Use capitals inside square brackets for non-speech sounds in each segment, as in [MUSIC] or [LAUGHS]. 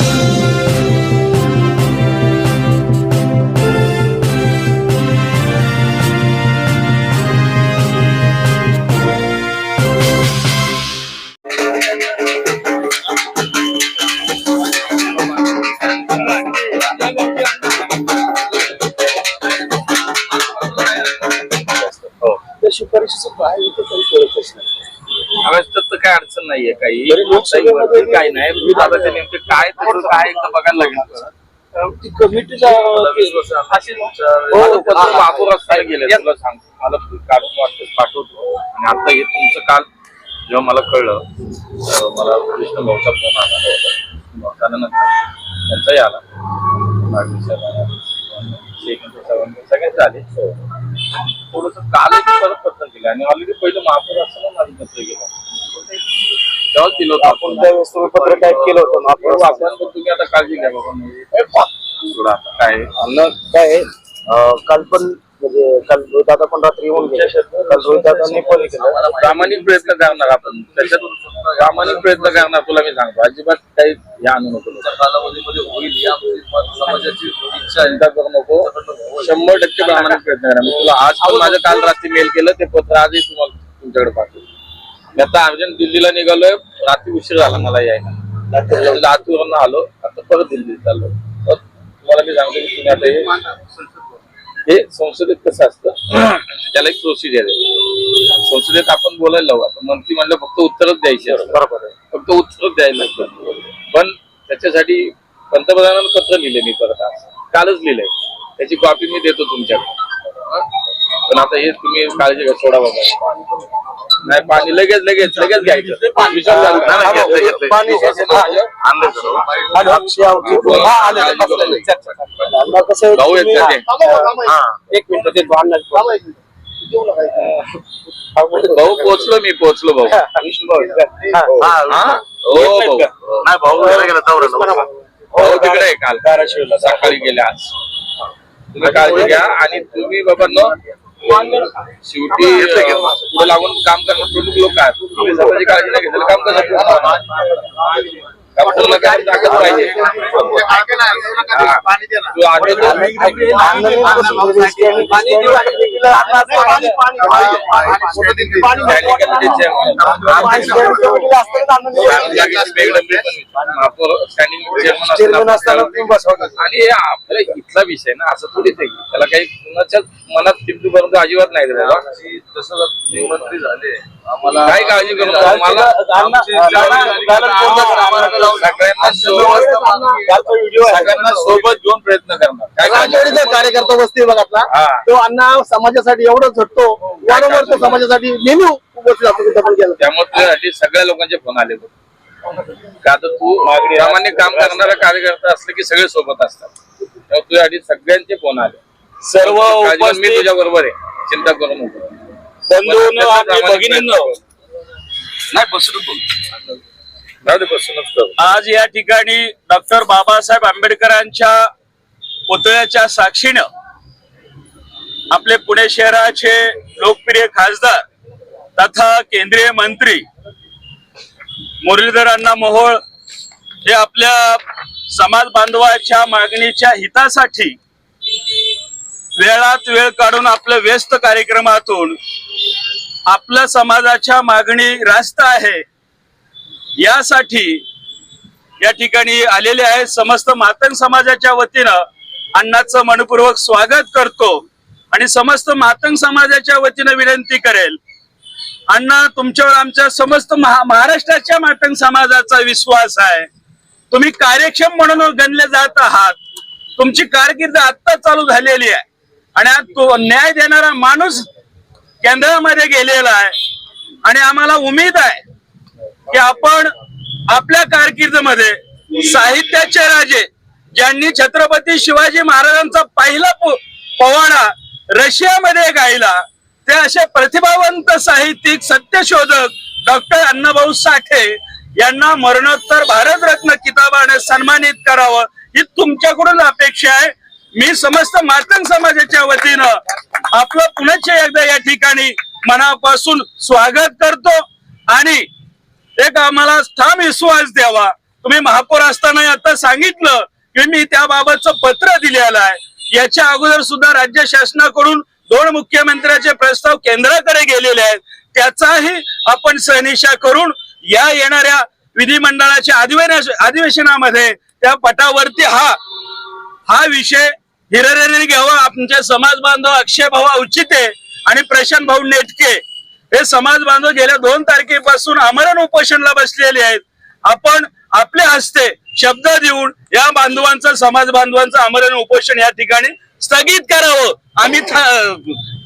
嗯。नाहीये काही. काही नाही. मी आता ते नेमके काय काय एकदा बघायला लागेल. कमिटीचा. हो, हा, हा. गेले तुला सांगतो. मला काढून वाटतं पाठवतो. आणि आता हे तुमचं काल जेव्हा मला कळलं मला कृष्ण भाऊचा फोन आला. त्यानंतर त्यांचाही आला. सगळ्याच आले. थोडस काल परत पत्र केलं आणि ऑलरेडी पहिलं महापौर असताना माझं पत्र गेलं. तेव्हाच दिलं होतं आपण. तुम्ही पत्र टाईप केलं होतं पण तुम्ही आता काळजी घ्या बाबा. म्हणजे थोडं आता. काय. अन्न काय आहे, अं, काल पण म्हणजे काल रोहित दादा पण रात्री येऊन गेले. काल रोहित दादांनी पण हे केलं. प्रामाणिक प्रयत्न करणार आपण. त्याच्यात प्रामाणिक प्रयत्न करणार तुला मी सांगतो. अजिबात काही हे आणू नको. कालावधीमध्ये होईल या समाजाची इच्छा चिंता करू नको. शंभर टक्के प्रामाणिक प्रयत्न करा मी तुला आज पण माझं काल रात्री मेल केलं. ते पत्र आजही तुम्हाला तुमच्याकडे पाठवलं. मी आता अर्जंट दिल्लीला निघालोय. रात्री उशीर झाला मला यायला. लातूरवरून आलो. आता परत दिल्लीत चाललो तुम्हाला मी सांगतो की तुम्ही आता हे हे संसदेत कसं असतं? त्याला एक प्रोसिजर आहे. संसदेत आपण बोलायला लावू आता मंत्री म्हणलं फक्त उत्तरच द्यायची. बरोबर आहे. फक्त उत्तरच द्यायला लागतं. पण त्याच्यासाठी पंतप्रधानांना पत्र लिहिले मी परत आज. कालच लिहिलंय. त्याची कॉपी मी देतो तुमच्याकडे? पण आता हे तुम्ही काळजी घ्या सोडा बाबा नाही पाणी लगेच लगेच लगेच घ्यायचं विचार झाला. नाही, घेतलं, घेतलं. पाणी. आणलं सर. हा, भाऊ आहेत तुम्ही- का ते? हा, एक मिनिट भाऊ पोहोचलो मी पोहोचलो भाऊ भाऊ? हा. हा? हो नाही भाऊ गेला गेला चौऱ्याण्णव. भाऊ तिकडे आहे काल धाराशिवला. सकाळी गेले आज तुम्ही काळजी घ्या आणि तुम्ही बाबा न शेवटी पुढे लागून काम करणारे प्रमुख लोक आहेत. तुम्ही स्वतःची काळजी नाही घेतलं काम कसं काम पूर्ण करायची ताकद पाहिजे. चेअरमन असताना आणि हे आपला इथला विषय ना असं थोडीच आहे त्याला काही कुणाच्याच मनात टिपणीपर्यंत अजिबात नाही जसं तुम्ही मंत्री झाले काय काळजी करू? नका मला अण्णा- सगळ्यांना सोबत कालचा व्हिडिओ आहे. सगळ्यांना सोबत घेऊन प्रयत्न करणार. काय काळजी राजवाडीचा करू? नका. कार्यकर्ता वस्ती बघातला हा. तो अण्णा समाजासाठी एवढं झटतो वारंवार तो समाजासाठी नेहमी उपस्थित असतो पण गेला. त्यामुळे तुझ्यासाठी सगळ्या लोकांचे फोन आले बघ. का आता तू प्रामाणिक काम करणारा कार्यकर्ता असले की सगळे सोबत असतात. त्यामुळे तुझ्यासाठी सगळ्यांचे फोन आले. सर्व काळजी मी उपस्थित तुझ्या बरोबर आहे. चिंता करू नको. बंधूंनो आणि भगिनींनो नाही. बसून आज या ठिकाणी डॉक्टर बाबासाहेब आंबेडकरांच्या पुतळ्याच्या साक्षीनं आपले पुणे शहराचे लोकप्रिय खासदार तथा केंद्रीय मंत्री मुरलीधर अण्णा मोहोळ हे आपल्या समाज बांधवाच्या मागणीच्या हितासाठी वेळात वेळ काढून आपल्या व्यस्त कार्यक्रमातून आपल्या समाजाच्या मागणी रास्त आहे. यासाठी या ठिकाणी आलेले आहेत समस्त मातंग समाजाच्या वतीनं अण्णाचं मनपूर्वक स्वागत करतो आणि समस्त मातंग समाजाच्या वतीनं विनंती करेल. अण्णा तुमच्यावर आमच्या समस्त महा महाराष्ट्राच्या मातंग समाजाचा विश्वास आहे. तुम्ही कार्यक्षम म्हणून गणले जात आहात. तुमची कारकीर्द आत्ता चालू झालेली आहे. आणि आज तो न्याय देणारा माणूस केंद्रामध्ये गेलेला आहे. आणि आम्हाला उमेद आहे की आपण आपल्या कारकिर्दीमध्ये साहित्याचे राजे ज्यांनी छत्रपती शिवाजी महाराजांचा पहिला पवाडा रशियामध्ये गायला ते असे प्रतिभावंत साहित्यिक सत्यशोधक डॉक्टर अण्णाभाऊ साठे यांना मरणोत्तर भारतरत्न किताबाने सन्मानित करावं ही तुमच्याकडून अपेक्षा आहे. मी समस्त मातंग समाजाच्या वतीनं आपलं पुण्याच्या एकदा या ठिकाणी मनापासून स्वागत करतो आणि एक आम्हाला ठाम विश्वास द्यावा. तुम्ही महापौर असताना आता सांगितलं की मी त्याबाबतचं पत्र दिलेलं आहे. याच्या अगोदर सुद्धा राज्य शासनाकडून दोन मुख्यमंत्र्याचे प्रस्ताव केंद्राकडे गेलेले आहेत. त्याचाही आपण सहनिशा करून या येणाऱ्या विधिमंडळाच्या अधिवेश अधिवेशनामध्ये त्या पटावरती हा हा विषय हिररेने घ्यावा. आमचे समाज बांधव अक्षय भाऊ औचिते आणि प्रशांत भाऊ नेटके हे समाज बांधव गेल्या दोन तारखेपासून आमरण उपोषणला बसलेले आहेत. आपण आपल्या हस्ते शब्द देऊन या बांधवांचं समाज बांधवांचं आमरण उपोषण या ठिकाणी स्थगित करावं. आम्ही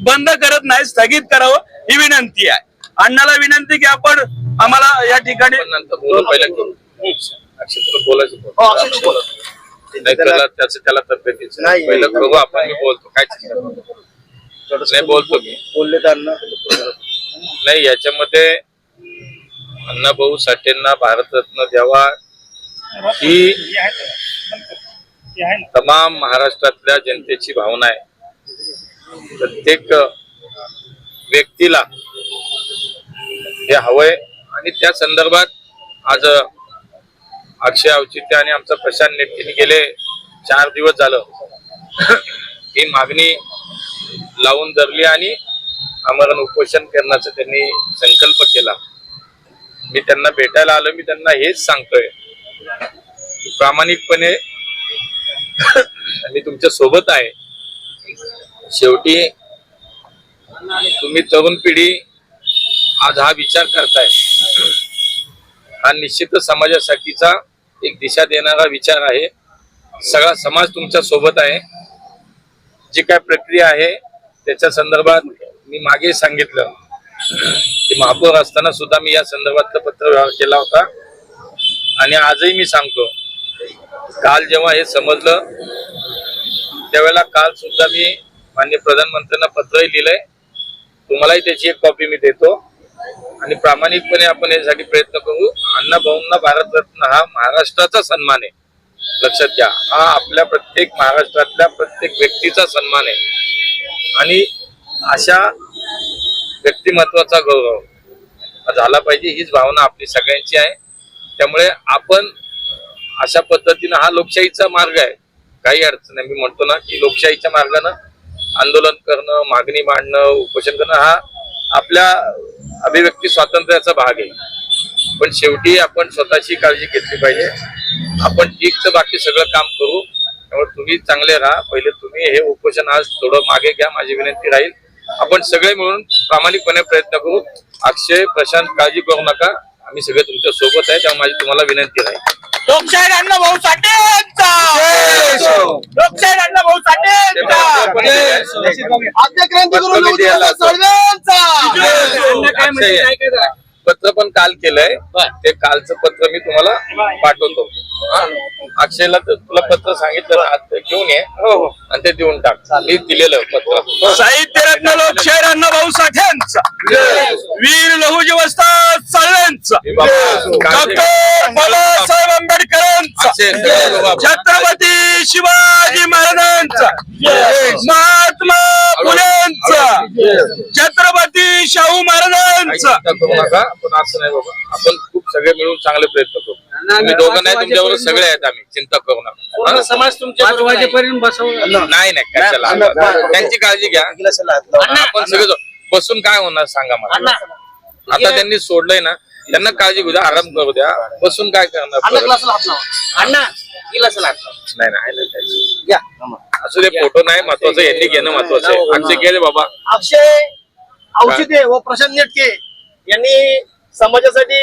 बंद करत नाही स्थगित करावं ही विनंती आहे. अण्णाला विनंती की आपण आम्हाला या ठिकाणी तुला बोलायचं. नाही त्याला त्याचं त्याला तब्येतीचं नाही. पहिलं करू आपण मी बोलतो. काय. नाही बोलतो मी. बोलले त्यांना. नाही याच्यामध्ये अण्णाभाऊ साठेंना भारतरत्न द्यावा ही तमाम महाराष्ट्रातल्या जनतेची भावना आहे. प्रत्येक व्यक्तीला हे हवंय. आणि त्या संदर्भात आज अक्षय औचित्य आणि आमचा प्रशांत नेटकीने गेले. चार दिवस झालं. [LAUGHS] ही मागणी लावून धरली आणि आमरण उपोषण करण्याचा त्यांनी संकल्प केला. मी त्यांना भेटायला आलो. मी त्यांना हेच सांगतोय. प्रामाणिकपणे [LAUGHS] मी तुमच्यासोबत आहे. शेवटी तुम्ही तरुण पिढी आज हा विचार करताय. हा निश्चित समाजासाठीचा एक दिशा देणारा विचार आहे. सगळा समाज तुमच्यासोबत आहे. जी काय प्रक्रिया आहे त्याच्या संदर्भात मी मागे सांगितलं. की महापौर असताना सुद्धा मी या संदर्भातलं पत्रव्यवहार केला होता. आणि आजही मी सांगतो काल जेव्हा हे समजलं त्यावेळेला काल सुद्धा मी मान्य प्रधानमंत्र्यांना पत्रही लिहिलंय. तुम्हालाही त्याची एक कॉपी मी देतो. आणि प्रामाणिकपणे आपण यासाठी प्रयत्न करू. अण्णाभाऊंना भारतरत्न हा महाराष्ट्राचा सन्मान आहे. लक्षात घ्या हा आपल्या प्रत्येक महाराष्ट्रातल्या प्रत्येक व्यक्तीचा सन्मान आहे. आणि अशा व्यक्तिमत्वाचा गौरव झाला पाहिजे हीच भावना आपली सगळ्यांची आहे. त्यामुळे आपण अशा पद्धतीनं हा लोकशाहीचा मार्ग आहे. काही अडचण नाही मी म्हणतो ना की लोकशाहीच्या मार्गानं आंदोलन करणं मागणी मांडणं उपोषण करणं हा आपल्या अभिव्यक्ती स्वातंत्र्याचा भाग आहे. पण शेवटी आपण स्वतःची काळजी घेतली पाहिजे. आपण ठीक तर बाकी सगळं काम करू. त्यामुळे तुम्ही चांगले राहा. पहिले तुम्ही हे उपोषण आज थोडं मागे घ्या. माझी विनंती राहील. आपण सगळे मिळून प्रामाणिकपणे प्रयत्न करू. अक्षय प्रशांत काळजी करू नका. आम्ही सगळे तुमच्यासोबत आहे. त्यामुळे माझी तुम्हाला विनंती राहील. लोकशाही अण्णा भाऊ साठेंचा. लोकशाही अण्णा भाऊ साठेंचा. आद्य क्रांतिगुरु अक्षय पत्र पण काल केलंय. ते कालचं पत्र मी तुम्हाला पाठवतो. हा? अक्षयला तर तुला पत्र सांगितलं घेऊन ये. आणि ते देऊन टाक. मी दिलेलं पत्र. साहित्यरत्न लोकशाहीर अण्णा भाऊ साठ्यांचा वीर लहुजी वस्ताद साळव्यांचा. हे बाबा, काळजी- डॉक्टर छत्रपती शिवाजी महाराजांचा. महात्मा फुलेंचा. छत्रपती शाहू महाराजांचा. चिंता करू नका पण असं नाही बाबा. आपण खूप सगळे मिळून चांगले प्रयत्न करू. तुम्ही दोघं नाही तुमच्याबरोबर सगळे आहेत आम्ही. चिंता करू नका? समाज तुमच्या वाजेपर्यंत बसवलं नाही. नाही कशाला त्यांची काळजी घ्या. आपण सगळे जाऊ. बसून काय होणार सांगा मला. आता त्यांनी सोडलंय ना त्यांना काळजी घेऊ द्या आराम करू द्या बसून काय करणार परत? अण्णा नाही नाही नाही, नाही असू दे फोटो नाही महत्वाचं यांनी घेणं महत्वाचं आहे अक्षय गेले बाबा अक्षय औचिते व प्रशांत नेटके यांनी समाजासाठी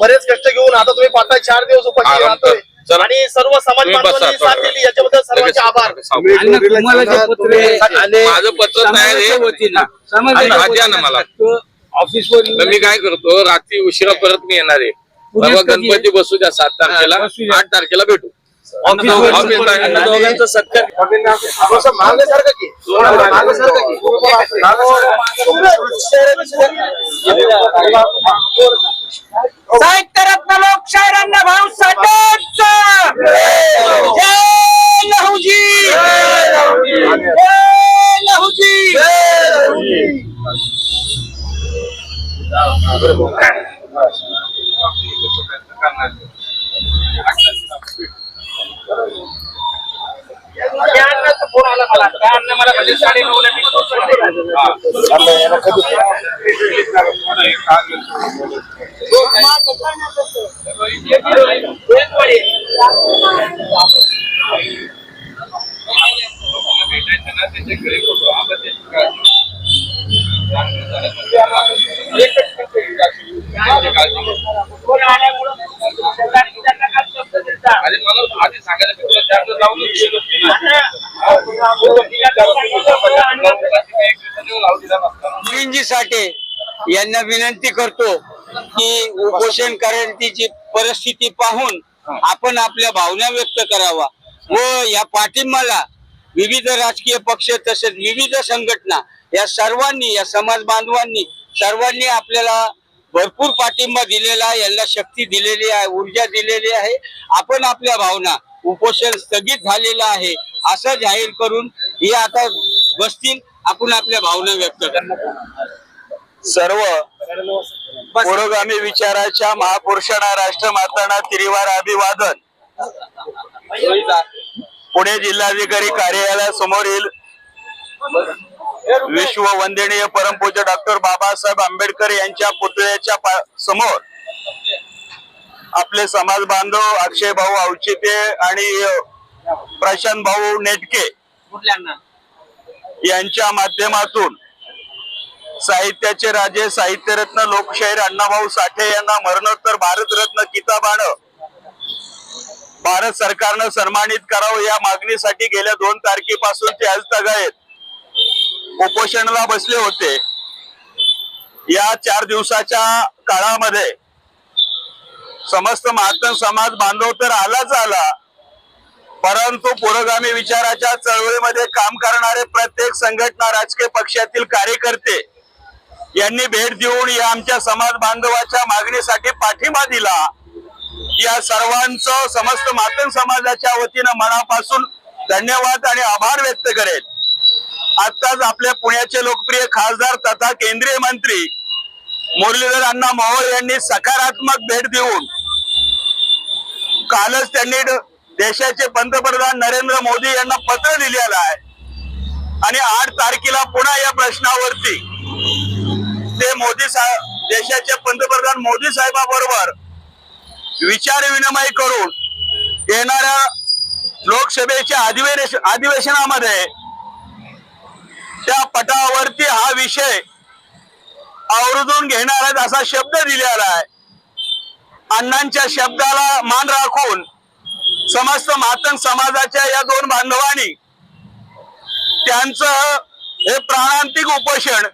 बरेच कष्ट घेऊन आता तुम्ही पाहताय चार दिवस उपाशी आराम कर. राहतोय चला. आणि सर्व समाज तुम्ही बसा बांधवांनी थोडा साथ वेळ. दिली याच्याबद्दल सर्वांचे आभार अण्णा तुम्हाला जे पत्र आहे, माझं पत्र नाही रे. समाजाच्या वतीनं अण्णा, हा द्या ना मला. ऑफिसवर मी काय करतो रात्री उशिरा परत मी येणार आहे. बाबा गणपती बसू द्या सात तारखेला. आठ तारखेला भेटू. साहित्यरत्न लोकशाहीर अण्णा भाऊ साठेंचा जय लहुजी जय लहुजी त्या अण्णाचा फोन आला मला त्या अण्णा मला म्हणजे साडे नऊला आणि मला आधी सांगायला की तुला चार दिवस लावून दिले नसते ना. साठे यांना विनंती करतो की उपोषण करण्याची परिस्थिती पाहून आपण आपल्या भावना व्यक्त करावा व या पाठिंबाला विविध राजकीय पक्ष तसेच विविध संघटना या सर्वांनी या समाज बांधवांनी सर्वांनी आपल्याला भरपूर पाठिंबा दिलेला आहे यांना शक्ती दिलेली आहे ऊर्जा दिलेली आहे आपण आपल्या भावना उपोषण स्थगित झालेलं आहे असं जाहीर करून हे आता बसतील आपण आपल्या भावना व्यक्त करणार. सर्व पुरोगामी विचाराच्या महापुरुषांना राष्ट्रमातांना त्रिवार अभिवादन. पुणे जिल्हाधिकारी कार्यालयासमोरील विश्व वंदनीय परमपूज्य डॉक्टर बाबासाहेब आंबेडकर यांच्या पुतळ्याच्या समोर आपले समाज बांधव अक्षय भाऊ औचित्य आणि प्रशांत भाऊ नेटके यांच्या माध्यमातून साहित्याचे राजे साहित्यरत्न लोकशाहीर अण्णाभाऊ साठे यांना मरणोत्तर भारतरत्न किताबानं भारत सरकारनं सन्मानित करावं या मागणीसाठी गेल्या दोन तारखेपासून ते आज तगायत उपोषणाला बसले होते. या चार दिवसाच्या काळामध्ये समस्त महात्म समाज बांधव तर आलाच आला. परंतु पुरोगामी विचाराच्या चळवळीमध्ये काम करणारे प्रत्येक संघटना राजकीय पक्षातील कार्यकर्ते यांनी भेट देऊन या आमच्या समाज बांधवाच्या मागणीसाठी पाठिंबा दिला. या सर्वांचं समस्त मातन समाजाच्या वतीनं मनापासून धन्यवाद आणि आभार व्यक्त करेल आताच आपल्या पुण्याचे लोकप्रिय खासदार तथा केंद्रीय मंत्री मुरलीधर अण्णा मोहोळ यांनी सकारात्मक भेट देऊन कालच त्यांनी ड- देशाचे पंतप्रधान नरेंद्र मोदी यांना पत्र लिहिलेलं आहे. आणि आठ तारखेला पुन्हा या प्रश्नावरती ते मोदी साहेब देशाचे पंतप्रधान मोदी साहेबाबरोबर विचार विनिमय करून येणाऱ्या लोकसभेच्या अधिवेश अधिवेशनामध्ये त्या पटावरती हा विषय आवर्जून घेणार आहेत असा शब्द दिलेला आहे. अण्णांच्या शब्दाला मान राखून समस्त मातंग समाजाच्या या दोन बांधवांनी त्यांचं हे प्राणांतिक उपोषण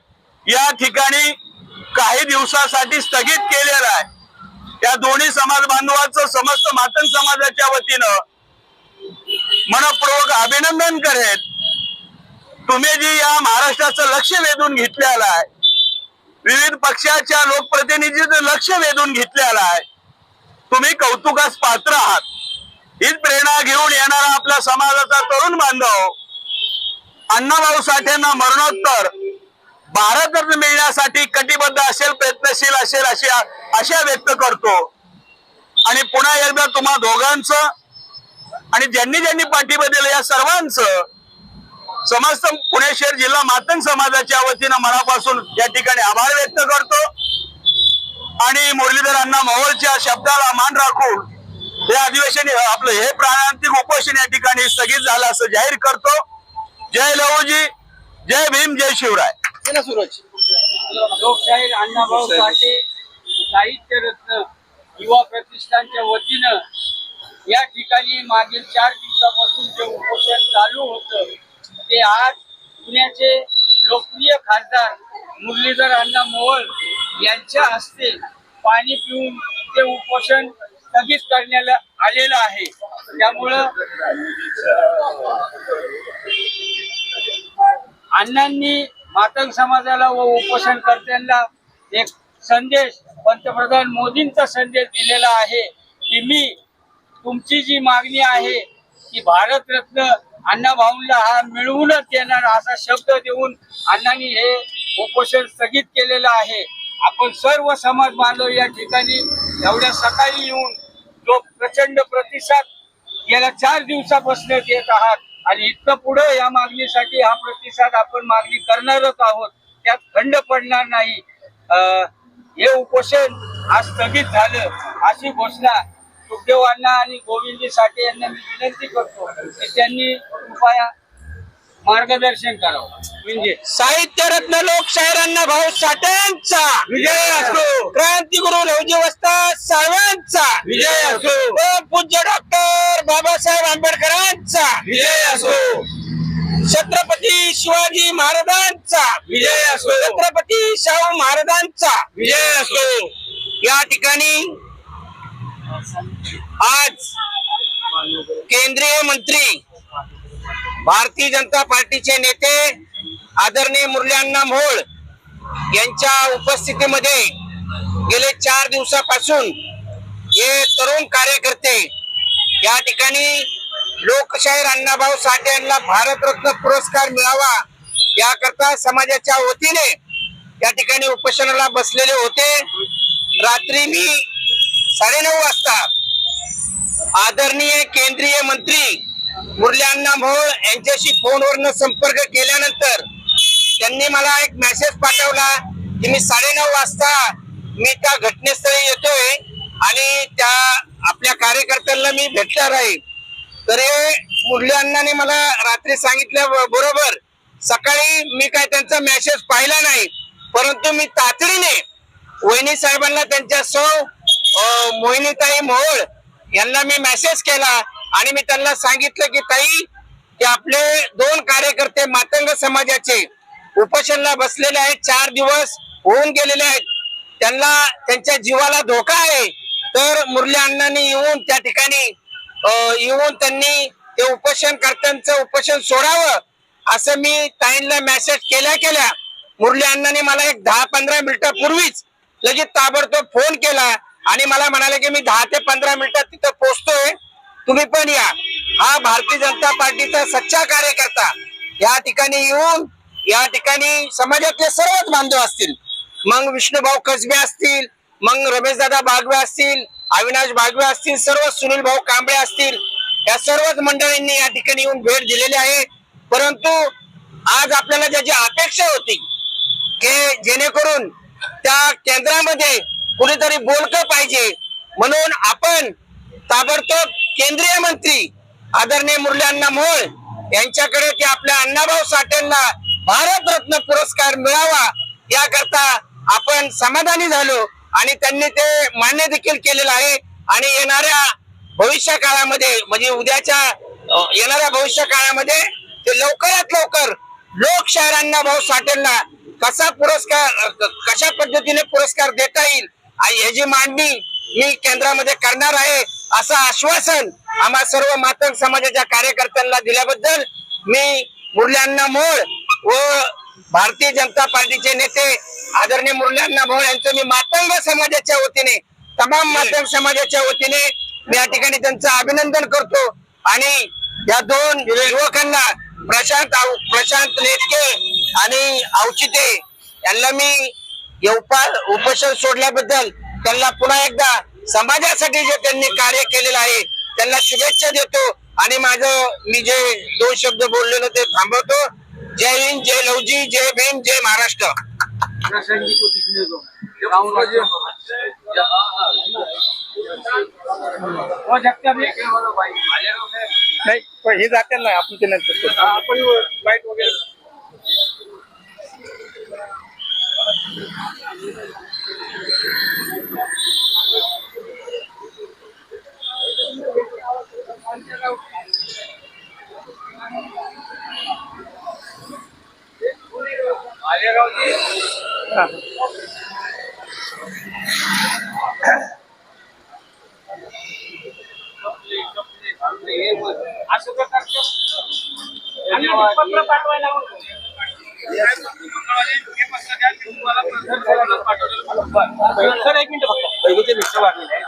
या ठिकाणी काही दिवसासाठी स्थगित केलेलं आहे. या दोन्ही समाज बांधवांचं समस्त मातंग समाजाच्या वतीनं मनपूर्वक अभिनंदन करेत तुम्ही जी या महाराष्ट्राचं लक्ष वेधून घेतलेलं आहे विविध पक्षाच्या लोकप्रतिनिधीचं लक्ष वेधून घेतलेलं आहे तुम्ही कौतुकास पात्र आहात. हीच प्रेरणा घेऊन येणारा आपल्या समाजाचा तरुण बांधव अण्णाभाऊ साठेंना मरणोत्तर. भारतरत्न मिळण्यासाठी कटिबद्ध असेल प्रयत्नशील असेल अशी आशा व्यक्त करतो. आणि पुन्हा एकदा तुम्हा दोघांचं आणि ज्यांनी ज्यांनी पाठिंबा दिला या सर्वांचं समस्त पुणे शहर जिल्हा मातंग समाजाच्या वतीनं मनापासून या ठिकाणी आभार व्यक्त करतो. आणि मुरलीधर अण्णा मोहोळच्या शब्दाला मान राखून हे अधिवेशन आपलं हे प्राणांतिक उपोषण या ठिकाणी स्थगित झालं असं जाहीर करतो. जय लहूजी जय भीम जय शिवराय. सूरज. लोकशाहीर अण्णाभाऊ साठे साहित्य रत्न युवा प्रतिष्ठानच्या वतीनं या ठिकाणी मागील चार दिवसापासून जे उपोषण चालू होतं ते आज पुण्याचे लोकप्रिय खासदार मुरलीधर अण्णा मोहोळ यांच्या हस्ते पाणी पिऊन ते उपोषण स्थगित करण्यात आलेलं आहे. त्यामुळं अण्णांनी मातंग समाजाला व उपोषणकर्त्यांना एक संदेश पंतप्रधान मोदींचा संदेश दिलेला आहे की मी तुमची जी मागणी आहे की भारतरत्न अण्णाभाऊंना हा मिळवूनच येणार असा शब्द देऊन अण्णांनी हे उपोषण स्थगित केलेलं आहे. आपण सर्व समाज बांधव या ठिकाणी एवढ्या सकाळी येऊन जो प्रचंड प्रतिसाद गेल्या चार दिवसापासून येत आहात. आणि इथं पुढे या मागणीसाठी हा प्रतिसाद आपण मागणी करणारच आहोत. त्यात खंड पडणार नाही. अं, हे उपोषण आज स्थगित झालं. अशी घोषणा सुखदेवांना आणि गोविंदजी साठे यांना मी विनंती करतो. की त्यांनी कृपया मार्गदर्शन करावं. म्हणजे साहित्य रत्न लोकशाहीर अण्णा भाऊ साठ्यांचा विजय असो. क्रांतिगुरु लवजी साहेबांचा विजय असो. पूज्य डॉक्टर बाबासाहेब आंबेडकरांचा. विजय असो. छत्रपती शिवाजी महाराजांचा. विजय असो. छत्रपती शाहू महाराजांचा. विजय असो. या ठिकाणी आज केंद्रीय मंत्री भारतीय जनता पार्टीचे नेते आदरणीय मुरली मोहोळ यांच्या उपस्थितीमध्ये गेले चार दिवसापासून हे तरुण कार्यकर्ते या ठिकाणी लोकशाहीर अण्णाभाऊ साठे यांना भारतरत्न पुरस्कार मिळावा याकरता समाजाच्या वतीने या ठिकाणी उपोषणाला बसलेले होते. रात्री मी साडेनऊ वाजता आदरणीय केंद्रीय मंत्री मुरली अण्णा मोहोळ यांच्याशी फोनवरनं संपर्क केल्यानंतर त्यांनी मला एक मेसेज पाठवला की मी साडेनऊ वाजता मी त्या घटनेस्थळी येतोय आणि त्या आपल्या कार्यकर्त्यांना मी भेटणार आहे. तर हे मुरली अण्णाने मला रात्री सांगितल्या बरोबर सकाळी मी काय त्यांचा मेसेज पाहिला नाही परंतु मी तातडीने वहिनी साहेबांना त्यांच्या सौ मोहिनीताई मोहोळ यांना मी मेसेज केला आणि मी त्यांना सांगितलं की ताई की आपले दोन कार्यकर्ते मातंग समाजाचे उपोषणला बसलेले आहेत चार दिवस होऊन गेलेले आहेत. त्यांना त्यांच्या जीवाला धोका आहे. तर मुरली अण्णांनी येऊन त्या ठिकाणी येऊन त्यांनी ते उपोषणकर्त्यांचं उपोषण सोडावं असं मी ताईंना मेसेज केल्या केल्या. मुरली अण्णांनी मला एक दहा पंधरा मिनिटापूर्वीच लगेच ताबडतोब फोन केला आणि मला म्हणाले की मी दहा ते पंधरा मिनिटात तिथं पोहोचतोय तुम्ही पण या. हा भारतीय जनता पार्टीचा सच्चा कार्यकर्ता या ठिकाणी येऊन या ठिकाणी समाजातले सर्वच बांधव असतील. मग विष्णुभाऊ कसबे असतील मग रमेशदादा बागवे असतील अविनाश बागवे असतील सर्व सुनील भाऊ कांबळे असतील या सर्वच मंडळींनी या ठिकाणी येऊन भेट दिलेली आहे. परंतु आज आपल्याला ज्याची अपेक्षा होती की जेणेकरून त्या केंद्रामध्ये कुणीतरी बोलकं पाहिजे म्हणून आपण ताबडतोब केंद्रीय मंत्री आदरणीय मुरली अण्णा मोहोळ यांच्याकडे की आपल्या अण्णाभाऊ साठेंना भारतरत्न पुरस्कार मिळावा याकरता आपण समाधानी झालो आणि त्यांनी ते मान्य देखील केलेलं आहे. आणि येणाऱ्या भविष्य काळामध्ये म्हणजे उद्याच्या येणाऱ्या भविष्य काळामध्ये ते लवकरात लवकर लोकशाहीर भाऊ साठेंना कसा पुरस्कार कशा पद्धतीने पुरस्कार देता येईल आणि ह्याची मांडणी मी केंद्रामध्ये करणार आहे. असं आश्वासन आम्हा सर्व मातंग समाजाच्या कार्यकर्त्यांना दिल्याबद्दल मी मुरली अण्णा मोळ व भारतीय जनता पार्टीचे नेते आदरणीय मुरली अण्णा मोळ यांचं मी मातंग समाजाच्या वतीने तमाम मातंग समाजाच्या वतीने मी या ठिकाणी त्यांचं अभिनंदन करतो. आणि या दोन युवकांना प्रशांत आव- प्रशांत नेटके आणि औचिते यांना मी या उपोषण सोडल्याबद्दल त्यांना पुन्हा एकदा समाजासाठी जे त्यांनी कार्य केलेलं आहे त्यांना शुभेच्छा देतो. आणि माझं मी जे दोन शब्द बोललेलो ते थांबवतो. जय हिंद जय लवजी जय भीम जय महाराष्ट्र. हो नाही पण हे जाते नाही आपण ते नंतर आपण वगैरे. असं प्रकारचं आणि पत्र पाठवायला सर एक मिनिट फक्त. पहिलीचे मिक्सर वाढलेले आहे.